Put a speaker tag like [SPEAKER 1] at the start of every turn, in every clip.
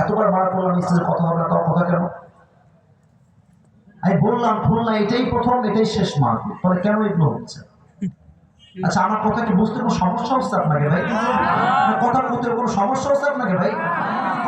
[SPEAKER 1] এতবার মারা করলাম স্টেজে কথা হবে না তাও কথা কেন? আমি বললাম, খুলনা এটাই প্রথম, এটাই শেষ মার্ক পরে কেন এগুলো হচ্ছে? আচ্ছা আমার কথা কি বুঝতে কোনো সমস্যা হচ্ছে আপনাকে ভাই? কথা বলতে কোনো সমস্যা হচ্ছে আপনাকে ভাই?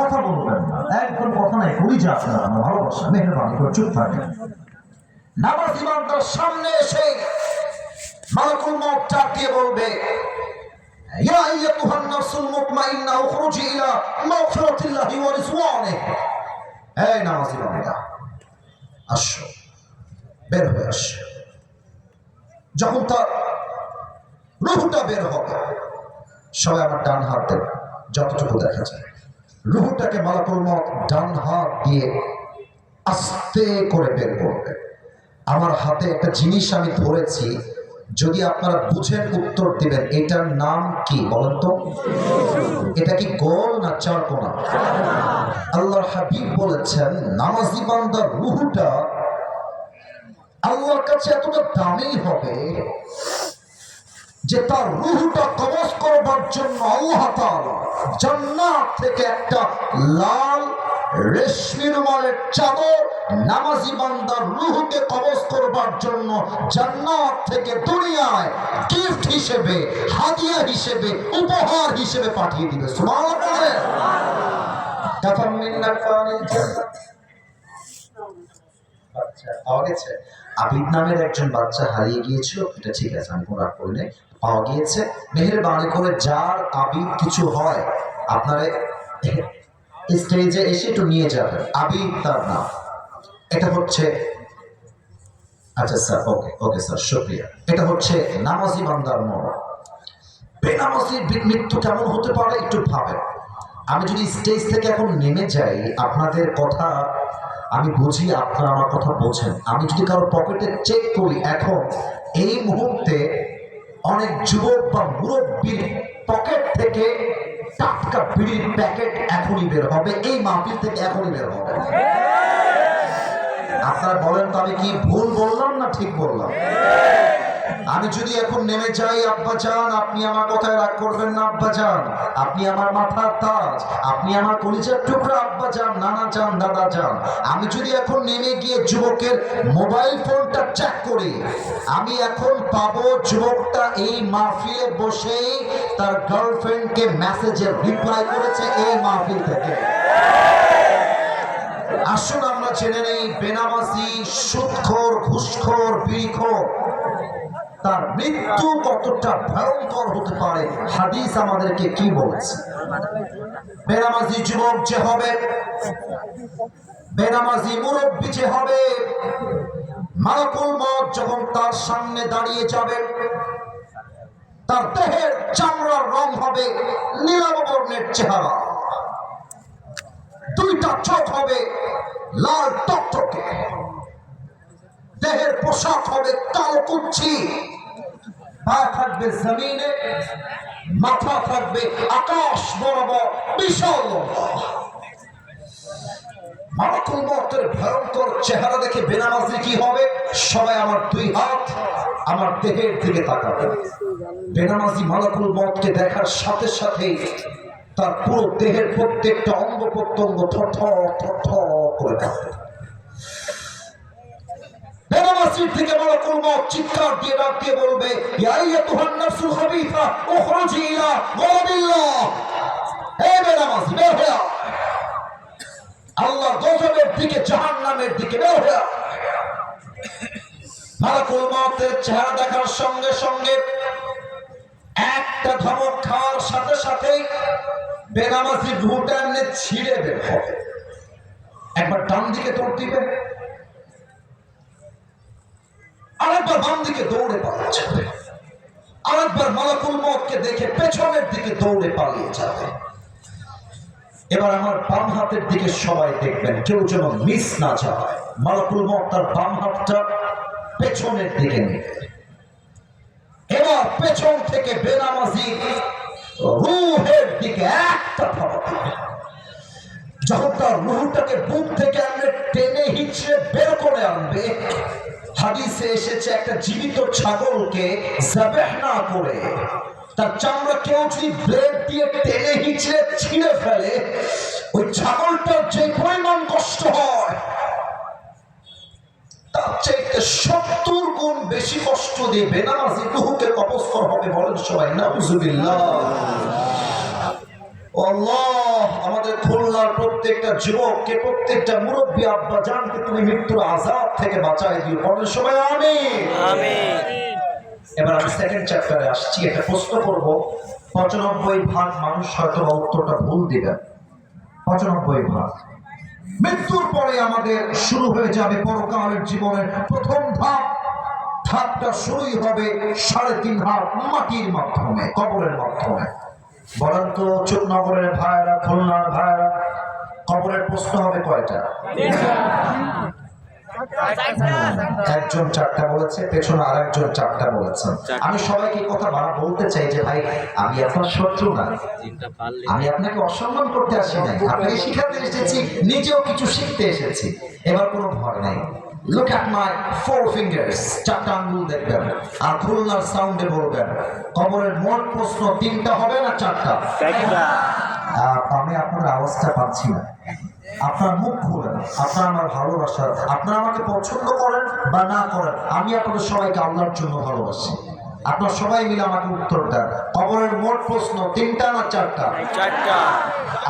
[SPEAKER 1] কথা বলবেন একদম কথা নাই করি যা আমার ভালোবাসা, মেহরবানি করে চুপ নামাজ সামনে এসে মালাকুল মত চাপ দিয়ে বলবে ইয়া বের যখন তার রুহুটা বের হবে, সবাই আমার ডান হাত যতটুকু দেখা যায়। রুহুটাকে মালাকুল মত ডান হাত দিয়ে আস্তে করে বের করবে। আমার হাতে একটা জিনিস আমি ধরেছি যদি আপনারা বুঝেন উত্তর দিবেন, এটার নাম কি বলেন তো? এটা কি গোল না চারকোনা আল্লাহর হাবিব বলেছেন, নামাজি বান্দার রুহুটা আল্লাহর কাছে এতটা দামি হবে যে তার রুহটা কবজ করবার জন্য আল্লাহ জান্নাত থেকে একটা লাল রেশমি রুমালের চাদর, নামাজি বান্দার রুহকে কবজ করবার জন্য জান্নাত থেকে দুনিয়ায় গিফট হিসেবে, হাদিয়া হিসেবে, উপহার হিসেবে পাঠিয়ে দিবে। বাচ্চা পাওয়া গেছে? নামের একজন বাচ্চা হারিয়ে গিয়েছিল। এটা ঠিক আছে, আমি কোনো রাগ করি নাই। পাওয়া গিয়েছে। মেহেরবানি করে যার আবিদ কিছু হয়, আপনারা স্টেজে এসে একটু নিয়ে যাবেন আবিদ তার নাম। এটা হচ্ছে আচ্ছা স্যার, ওকে ওকে স্যার, শুক্রিয়া। এটা হচ্ছে নামাজি বান্দার মন বেনামাজির মৃত্যু কেমন হতে পারে একটু ভাবেন। আমি যদি স্টেজ থেকে এখন নেমে যাই, আপনাদের কথা আমি বুঝি, আপনারা আমার কথা বোঝেন। আমি যদি কারও পকেটে চেক করি, এখন এই মুহূর্তে অনেক যুবক বা মুরব্বীর পকেট থেকে টাটকা বিড়ির প্যাকেট এখনই বের হবে। এই মাহফিল থেকে এখনই বের হবে। আপনারা বলেন তো আমি কি ভুল বললাম না ঠিক বললাম? আমি যদি এখন নেমে যাই, আব্বা যান আপনি আমার কথায় রাগ করবেন না, আব্বা যান আপনি আমার মাথার তাজ, আপনি আমার কলিজার টুকরা, আব্বা যান নানা যান দাদা যান আমি যদি এখন নেমে গিয়ে যুবকের মোবাইল ফোনটা চেক করি, আমি এখন পাবো যুবকটা এই মাহফিলে বসেই তার গার্লফ্রেন্ডকে মেসেজের রিপ্লাই করেছে এই মাহফিল থেকে। আসুন আমরা জেনে নেই, বেনামাজি, সুদখোর, ঘুষখোর বিড়িখোর তার মৃত্যু কতটা ভয়ঙ্কর হতে পারে, হাদিস আমাদেরকে কি বলেছে? বেনামাজি যুবক যে হবে, বেনামাজি মুরব্বী যে হবে মালাকুল মত যখন তার সামনে দাঁড়িয়ে যাবে, তার দেহের চামড়ার রং হবে বর্ণের চেহারা। দুইটা চোখ হবে লাল টকটকে। দেহের পোশাক হবে কালো কুচ্ছি। পা থাকবে জমিনে, মাথা থাকবে আকাশ বরাবর বিশাল। মালাকুল মতের ভয়ঙ্কর চেহারা দেখে বেনামাজি কি হবে সবাই আমার দুই হাত, আমার দেহের দিকে তাকাবে বেনামাজি মালাকুল মতকে দেখার সাথে সাথে তার পুরো দেহের প্রত্যেকটা অঙ্গ প্রত্যঙ্গ থর থর থর করে কাঁপবে বেনামাজির থেকে মালাকুল মত চিৎকার দিয়ে ডাক দিয়ে বলবে, ইয়া আইয়াতুহান নাফসুল খাবিথা উখরুজি ইলা গাদাবিল্লাহ হে বেনামাজি বের হয়ে। আল্লাহর গজবের দিকে, জাহান্নামের দিকে বের হয়ে মালাকুল মতের চেহারা দেখার সঙ্গে সঙ্গে একটা ধমক খাওয়ার সাথে সাথেই বেনামাজি রুহুটা এমনি ছিঁড়ে বের হবে। একবার ডান দিকে দৌড় দিবে আরেকবার বাম দিকে দৌড়ে পালিয়ে যাবে। আরেকবার মালাকুল মতকে দেখে পেছনের দিকে দৌড়ে পালিয়ে যাবে। এবার আমার বাম হাতের দিকে সবাই দেখবেন, কেউ যেন মিস না যায় মালাকুল মত তার বাম হাতটা পেছনের দিকে নেবে এবার পেছন থেকে বেনামাজি রুহের দিকে একটা থাবা দিবে। যখন তার রুহটাকে বুক থেকে আনবে টেনে হিচড়ে বের করে আনবে হাদিসে এসেছে একটা জীবিত ছাগলকে জবেহ না করে। তার চামড়া কেউ যদি ব্রেড দিয়ে টেনে হিচড়ে ছিঁড়ে ফেলে, ওই ছাগলটার যে পরিমাণ কষ্ট হয়, তার হবে বলেন সবাই না বুঝুবিল্লাহ আমাদের খুলনার প্রত্যেকটা যুবককে প্রত্যেকটা মুরব্বী আব্বা জানকে তুমি মৃত্যুর আজাদ থেকে বাঁচাই দিও। বলেন সবাই আমি এবার আমি সেকেন্ড চ্যাপ্টারে আসছি একটা প্রশ্ন করব। পঁচানব্বই ভাগ মানুষ হয়তো উত্তরটা ভুল দিবেন পঁচানব্বই ভাগ। মৃত্যুর পরে আমাদের শুরু হয়ে যাবে পরকালের জীবনের প্রথম ধাপ। ধাপটা শুরুই হবে সাড়ে তিন হাত মাটির মাধ্যমে কবরের মাধ্যমে। বলেন তো চুপনগরের ভাইরা খুলনার ভাইরা কবরের প্রশ্ন হবে কয়টা? একজন চারটা বলেছে পেছনে আর একজন চারটা। বলেছেন আমি সবাইকে কথা বাড়া বলতে চাই যে ভাই আমি আপনার শত্রু না। আমি আপনাকে অসম্মান করতে আসি নাই। আপনাকে শিখাতে এসেছি নিজেও কিছু শিখতে এসেছি। এবার কোনো ভয় নাই। Look at my four fingers চারটা আঙ্গুল দেখবেন। আর খুলনার সাউন্ডে বলবেন কবরের মোট প্রশ্ন তিনটা হবে না চারটা? আর আমি আপনার আওয়াজটা পাচ্ছি না। আপনার মুখ খুলেন আপনার আমার ভালোবাসা আপনারা আমাকে পছন্দ করেন বা না করেন আমি আপনাদের সবাইকে আল্লাহর জন্য ভালোবাসি। আপনার সবাই মিলে আমাকে উত্তর দেন। কবরের মোট প্রশ্ন তিনটা না চারটা?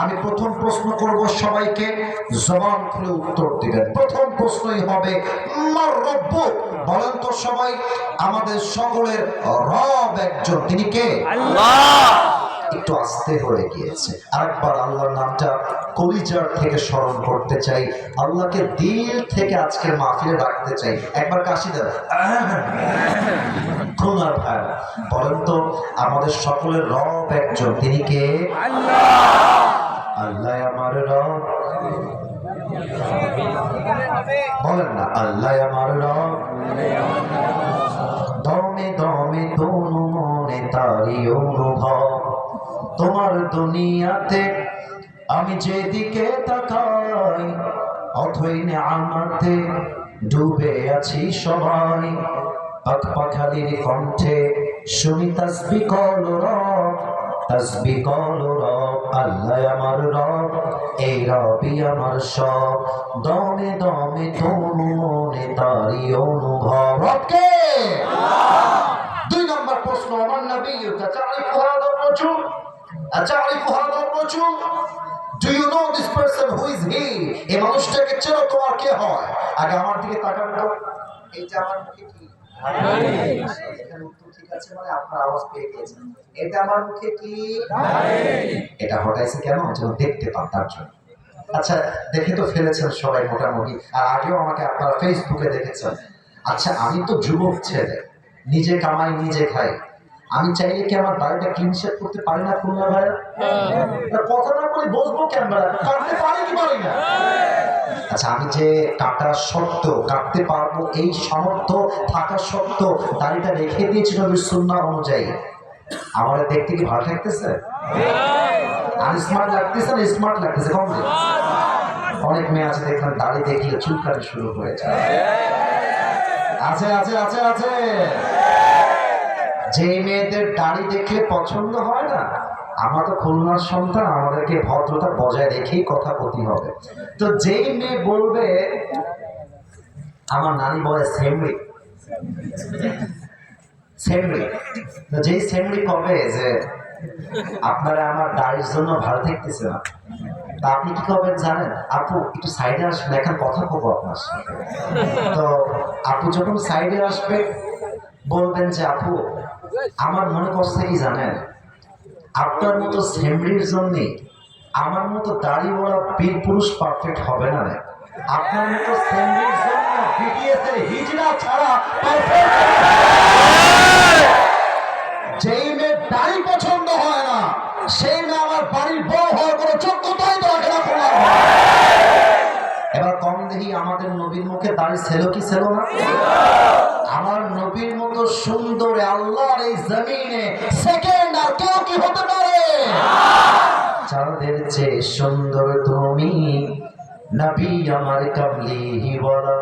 [SPEAKER 1] আমি প্রথম প্রশ্ন করব সবাইকে জবান খুলে উত্তর দিবেন। প্রথম প্রশ্নই হবে মার বলেন তো সবাই আমাদের সকলের রব একজন। তিনি কে? একটু আস্তে হয়ে গিয়েছে। আরেকবার আল্লাহর নামটা কলিজার থেকে স্মরণ করতে চাই। আল্লাহকে দিল থেকে আজকের মাহফিলে রাখতে চাই। একবার কাশি দেন খুলনার ভাই। বলেন তো, আমাদের সকলের রব একজন। তিনি কে? আল্লাহ আমার রব। বলেন না, আল্লাহ আমার রব। দমে দমে তনু মনে তারি অনুভব। তোমার দুনিয়াতে আমি যেদিকে তাকাই, অথই আমাতে ডুবে আছি সবাই। পাকপাকালির কণ্ঠে শুনি তাসবি কল রব কল আল্লাহ আমার রব এই রবি আমার সব। দমে দমে তনু মনে তারি অনুভব। দুই নম্বর প্রশ্ন, আমার নবী ইউকা চাই ফুরাদ রজুল Do you know this person who is he? এই মানুষটাকে চেনো তোমার কে হয়? আগে আমার দিকে তাকান তো। এই যে আমার মুখে কি? ঠিক আছে মানে আপনার আওয়াজ পেয়ে গিয়েছেন এটা আমার মুখে কি? এটা হটাইছে কেন? যেন দেখতে পান তার জন্য। আচ্ছা দেখে তো ফেলেছেন সবাই মোটামুটি। আর আগেও আমাকে আপনারা ফেসবুকে দেখেছেন। আচ্ছা আমি তো যুবক ছেলে। নিজে কামাই নিজে খাই। আমি চাইলে কি আমার বাড়িটা ক্লিন শেপ করতে পারি না খুলনা ভাইয়া? তা কথা না বলে বসবো কেন কাটতে পারি কি পারি না? আচ্ছা আমি যে কাটা সত্ত্বেও কাটতে পারব এই সামর্থ্য থাকা সত্ত্বেও দাড়িটা রেখে দিয়েছি নবীর সুন্নাহ অনুযায়ী। আমার দেখতে কি ভালো লাগতেছে? আর স্মার্ট লাগতেছে না স্মার্ট লাগতেছে? কম অনেক মেয়ে আছে দেখলাম দাড়ি দেখলে চুলকানি শুরু হয়ে যায়। আছে আছে আছে আছে। যে মেয়েদের দাড়ি দেখলে পছন্দ হয় না, আমরা তো খুলনার সন্তান, আমাদেরকে ভদ্রতা বজায় রেখেই কথা বলতে হবে। তো যেই মেয়ে বলবে, আমার নানি বলে সেমরি সেমরি তো যেই সেমরি কবে যে আপনারা আমার দাড়ির জন্য ভালো দেখতেছে না, তা আপনি কি করবেন জানেন? আপু, একটু সাইডে আসবেন এখন কথা বলব আপনার তো আপু যখন সাইডে আসবে, বলবেন যে, আপু আমার মনে করছে কি জানেন, আপনার মতো সেমরির জন্যে আমার মতো দাড়ি বলা বীর পুরুষ পারফেক্ট হবে না। আপনার মতো সেমরির জন্য বিটিএস হিজড়া ছাড়া পারফেক্ট যেই মেয়ে দাড়ি পছন্দ হয় না, সেই মেয়ে আমার বাড়ির বউ দাড়ি ছিল কি ছিল না? আমার নবীর মতো সুন্দর আল্লাহর এই জমিনে সেকেন্ড আর কেউ কি হতে পারে? চাঁদের চেয়ে সুন্দর তুমি, নবী আমার কাবলি বলা।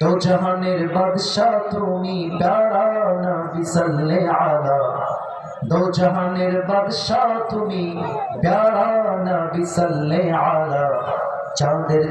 [SPEAKER 1] দো জাহানের বাদশাহ তুমি প্যারা নবী সাল্লে আলা। দো জাহানের বাদশাহ তুমি প্যারা নবী সাল্লে আলা। চাঁদের